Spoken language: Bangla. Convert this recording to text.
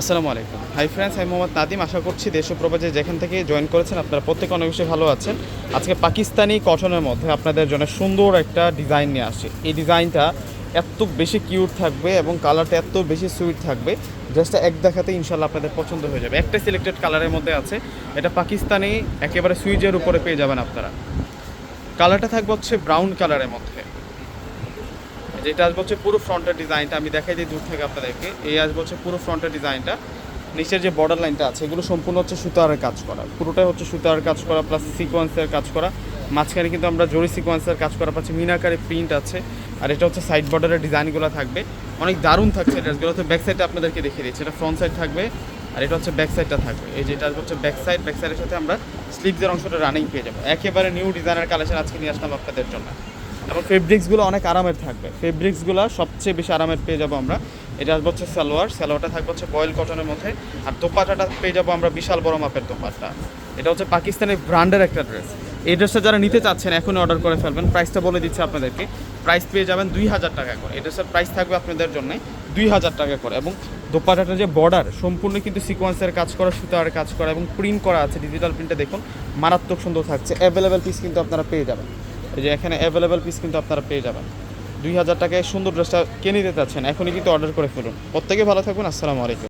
আসসালামু আলাইকুম। হাই ফ্রেন্ডস, আমি মোহাম্মদ নাদিম। আশা করছি দেশ প্রবাসে যেখান থেকে জয়েন করেছেন, আপনারা প্রত্যেকে অনেক বেশি ভালো আছেন। আজকে পাকিস্তানি কটনের মধ্যে আপনাদের জন্য সুন্দর একটা ডিজাইন নিয়ে আসি এই ডিজাইনটা এত বেশি কিউট থাকবে এবং কালারটা এত বেশি সুইট থাকবে, জাস্ট এক দেখাতে ইনশাল্লাহ আপনাদের পছন্দ হয়ে যাবে। একটা সিলেক্টেড কালারের মধ্যে আছে। এটা পাকিস্তানি, একেবারে সুইজের উপরে পেয়ে যাবেন আপনারা। কালারটা থাকবে হচ্ছে ব্রাউন কালারের মধ্যে। যেটা আসবে হচ্ছে পুরো ফ্রন্টের ডিজাইনটা, আমি দেখাই দিই দূর থেকে আপনাদেরকে। এই আসবে হচ্ছে পুরো ফ্রন্টের ডিজাইনটা। নিচের যে বর্ডার লাইনটা আছে, এগুলো সম্পূর্ণ হচ্ছে সুতারের কাজ করা। পুরোটাই হচ্ছে সুতার কাজ করা প্লাস সিকোয়েন্সের কাজ করা। মাঝখানে কিন্তু আমরা জরি সিকোয়েন্সের কাজ করা পাচ্ছি। মিনাকারি প্রিন্ট আছে। আর এটা হচ্ছে সাইড বর্ডারের ডিজাইনগুলো থাকবে। অনেক দারুণ থাকছে ড্রেসগুলো তো ব্যাক সাইডে আপনাদেরকে দেখিয়ে দিচ্ছি। এটা ফ্রন্ট সাইড থাকবে, আর এটা হচ্ছে ব্যাক সাইডটা থাকবে। এই যেটা হচ্ছে ব্যাক সাইড ব্যাক সাইডের সাথে আমরা স্লিভসের অংশটা রানিং পেয়ে যাব। একেবারে নিউ ডিজাইনের কালেকশন আজকে নিয়ে আসলাম আপনাদের জন্য। এবং ফেব্রিক্সগুলো অনেক আরামের থাকবে। ফেব্রিক্সগুলো সবচেয়ে বেশি আরামের পেয়ে যাব আমরা। এটা আসবে হচ্ছে সালোয়ার। সালোয়ারটা থাকবে হচ্ছে বয়েল কটনের মধ্যে। আর দোপাটাটা পেয়ে যাব আমরা বিশাল বড় মাপের দোপাট্টা। এটা হচ্ছে পাকিস্তানের ব্র্যান্ডের একটা ড্রেস এই ড্রেসটা যারা নিতে চাচ্ছেন, এখনই অর্ডার করে ফেলবেন। প্রাইসটা বলে দিচ্ছি আপনাদেরকে। প্রাইস পেয়ে যাবেন দুই হাজার টাকা করে। এই ড্রেসের প্রাইস থাকবে আপনাদের জন্য দুই হাজার টাকা করে। এবং দোপাটাটা যে বর্ডার সম্পূর্ণ কিন্তু সিকোয়েন্সের কাজ করা, সুতার কাজ করা এবং প্রিন্ট করা আছে। ডিজিটাল প্রিন্টে দেখুন, মারাত্মক সুন্দর থাকছে। অ্যাভেলেবেল পিস কিন্তু আপনারা পেয়ে যাবেন। এই যে এখানে অ্যাভেলেবেল পিস কিন্তু আপনারা পেয়ে যাবেন। দুই হাজার টাকায় সুন্দর ড্রেসটা কিনে নিতে চাচ্ছেন, এখনই কিন্তু অর্ডার করে ফেলুন। প্রত্যেকে ভালো থাকবেন, আসসালামু আলাইকুম।